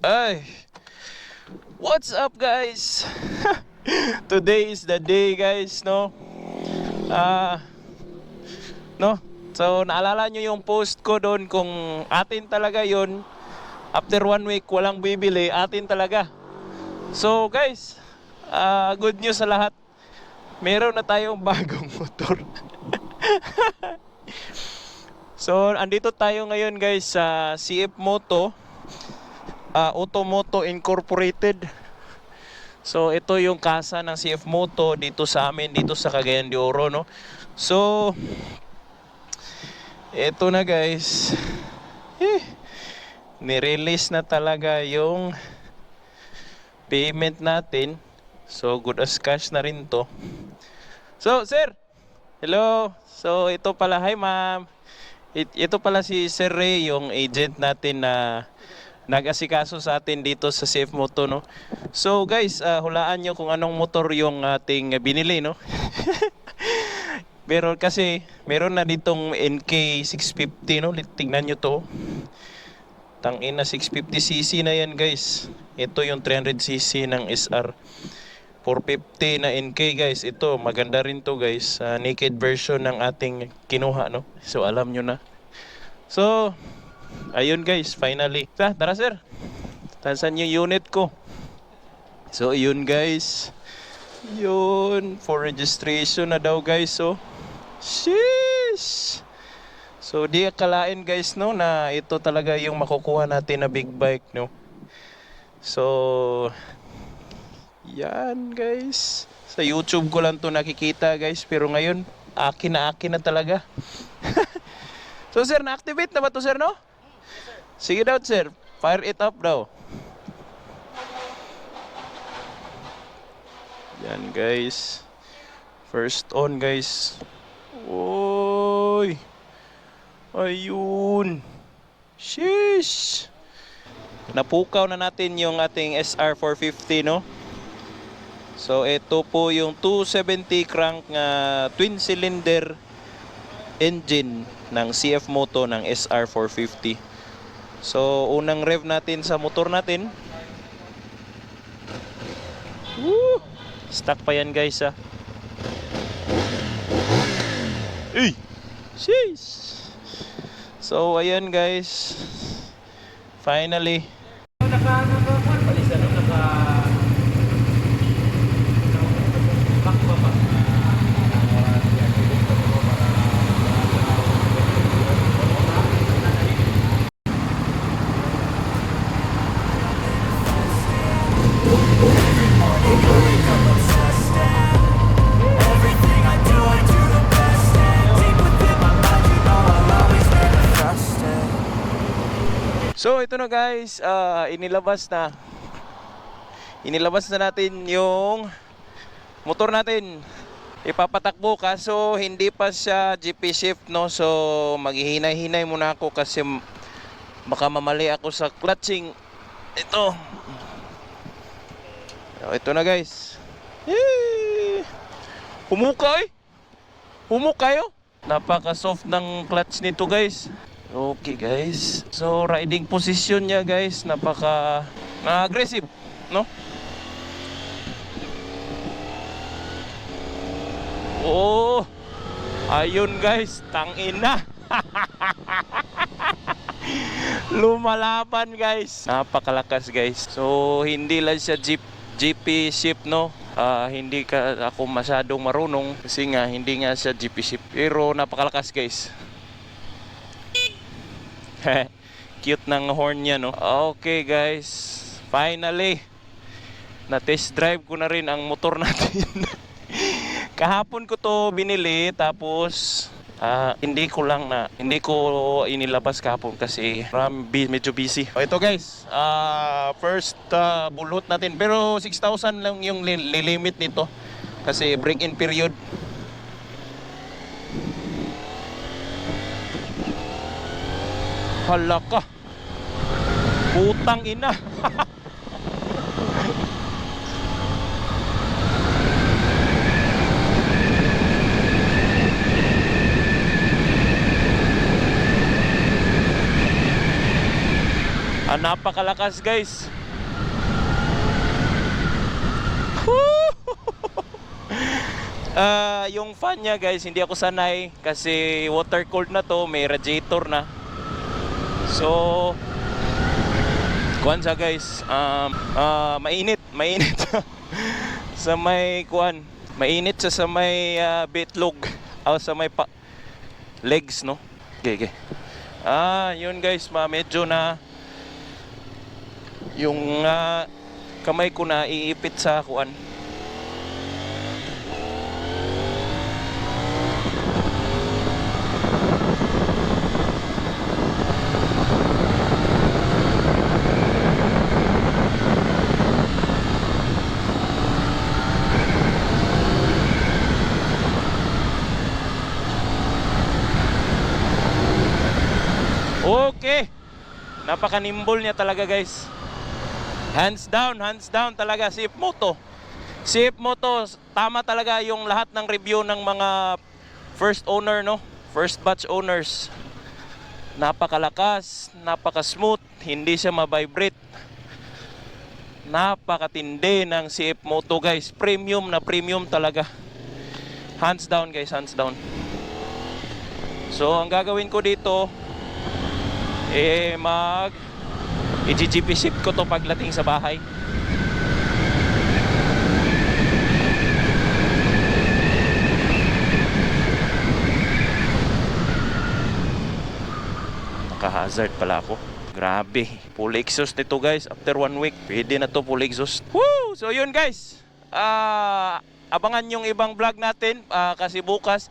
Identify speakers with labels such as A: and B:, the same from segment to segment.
A: Ay. What's up guys? Today is the day guys, no? Ah no? So naalala nyo yung post ko doon kung atin talaga yon after one week walang bibili, atin talaga. So guys, ah good news sa lahat. Meron na tayong bagong motor. so andito tayo ngayon guys sa CF Moto uh, Automoto Incorporated. So ito yung kasa ng CF Moto dito sa amin dito sa Cagayan de Oro no. So ito na guys. Eh, ni-release na talaga yung payment natin. So good as cash na rin to. So sir, hello. So ito pala, hi ma'am. It- ito pala si Sir Ray, yung agent natin na nag-asikaso sa atin dito sa Safe Moto, no? So guys, ah, hulaan nyo kung anong motor yung ating binili, no? Pero kasi meron na ditong NK 650, no? Tingnan nyo to. Tangina 650cc na yan, guys. Ito yung 300cc ng SR. 450 na NK, guys. Ito, maganda rin to, guys. Ah, naked version ng ating kinuha, no? So alam nyo na. So, ayun guys, finally. Ta, tara sir. Tansan yung unit ko. So, yun guys. Yun, for registration na daw guys, so. Sheesh! So, di akalain guys, no, na ito talaga yung makukuha natin na big bike, no. So, yan guys. Sa YouTube ko lang to nakikita guys, pero ngayon, akin na akin na talaga. So sir, na-activate na ba to sir, no? Sige daw sir, fire it up daw. Yan guys. First on guys. Oy. Ayun. Sheesh. Napukaw na natin yung ating SR450 no. So ito po yung 270 crank nga twin cylinder engine ng CF Moto ng SR450. So, unang rev natin sa motor natin. Woo! Stuck pa yan guys ah. Uy! Sheesh! So, ayan guys. Finally. So ito na guys, ah, inilabas na Inilabas na natin yung motor natin. Ipapatakbo kaso hindi pa siya GP shift no. So maghihinay-hinay muna ako kasi baka mamali ako sa clutching. Ito. Oh, ito na guys. Yay! Humukay! Humukayo! Napaka soft ng clutch nito guys. Okay guys. So riding position niya guys, napaka na aggressive, no? Oh. Ayun guys, tangina. Lumalaban guys. Napakalakas guys. So hindi lang siya jeep GP ship no. Ah, hindi ka ako masyadong marunong kasi nga hindi nga siya GP ship. Pero napakalakas guys. Cute ng horn niya, no? Okay, guys. Finally, na-test drive ko na rin ang motor natin. Kahapon ko to binili, tapos ah, hindi ko lang na, hindi ko inilabas kahapon kasi ram, medyo busy. O, ito guys, ah, first ah, bulot natin. Pero 6,000 lang yung li- lilimit nito. Kasi break-in period. Hala ka. Putang ina. napakalakas guys. Ah, yung fan niya guys, hindi ako sanay kasi water cooled na to, may radiator na. So kuan sa guys, um, ah, mainit, mainit. sa may kuan, mainit sa sa may ah, bitlog o sa may pa- legs no. Okay, okay. Ah, yun guys, ma medyo na yung ah, kamay ko na iipit sa kuan. Okay. Napaka-nimble niya talaga, guys. Hands down, hands down talaga si Moto. Si Moto, tama talaga yung lahat ng review ng mga first owner, no? First batch owners. Napakalakas, napaka-smooth, hindi siya ma-vibrate. Napakatindi ng CF Moto, guys. Premium na premium talaga. Hands down, guys, hands down. So, ang gagawin ko dito, eh mag i-GGP ship ko to pagdating sa bahay. Naka-hazard pala ako. Grabe. Full exhaust nito guys. After one week, pwede na to full exhaust. Woo! So yun guys. Ah, abangan yung ibang vlog natin ah, kasi bukas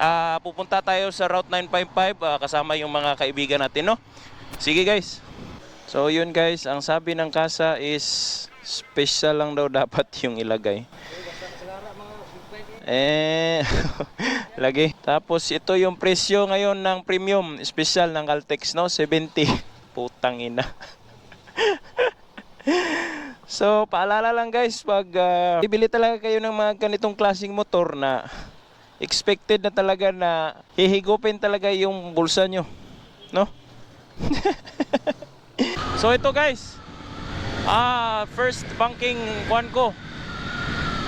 A: ah, pupunta tayo sa Route 955 ah, kasama yung mga kaibigan natin, no? Sige guys. So yun guys, ang sabi ng kasa is special lang daw dapat yung ilagay. Eh, lagi. Tapos ito yung presyo ngayon ng premium special ng Caltex, no? 70. Putang ina. so, paalala lang guys, pag ah, bibili talaga kayo ng mga ganitong klaseng motor na expected na talaga na hihigupin talaga yung bulsa nyo. No? so ito guys, ah first banking kuan ko.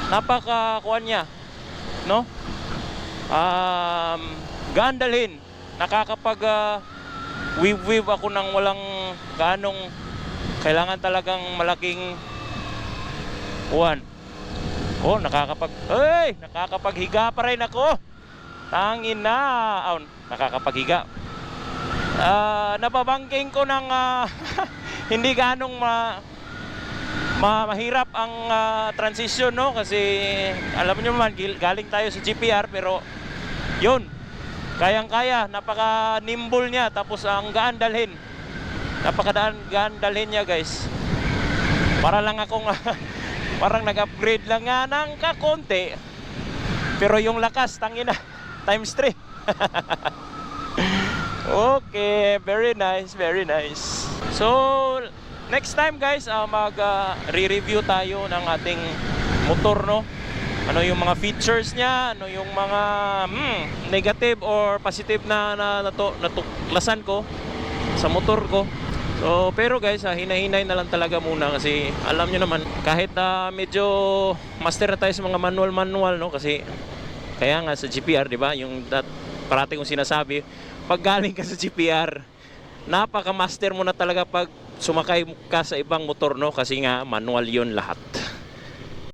A: Napaka kuan niya, no? Um, gandalhin. Nakakapag ah, weave-weave ako ng walang ganong kailangan talagang malaking kuan. Oh, nakakapag Hey, nakakapaghiga pa rin ako. Tangin na. Oh, nakakapaghiga. Ah, napabangking ko ng ah, hindi ganong ma, ma mahirap ang ah, transition no kasi alam niyo naman galing tayo sa GPR pero yun kayang-kaya napaka nimble niya tapos ang gaan dalhin napakadaan gaan dalhin niya guys para lang akong parang nag-upgrade lang nga ng kakonti pero yung lakas tangina times 3 Okay, very nice, very nice. So, next time guys, uh, mag uh, re-review tayo ng ating motor, no? Ano yung mga features niya, ano yung mga hmm, negative or positive na, na, nato, natuklasan ko sa motor ko. So, pero guys, ah, hinahinay na lang talaga muna kasi alam nyo naman, kahit ah, medyo master na tayo sa mga manual-manual, no? Kasi kaya nga sa GPR, di ba? Yung dat, parati kong sinasabi, pag galing ka sa GPR, napaka-master mo na talaga pag sumakay ka sa ibang motor, no? Kasi nga, manual yon lahat.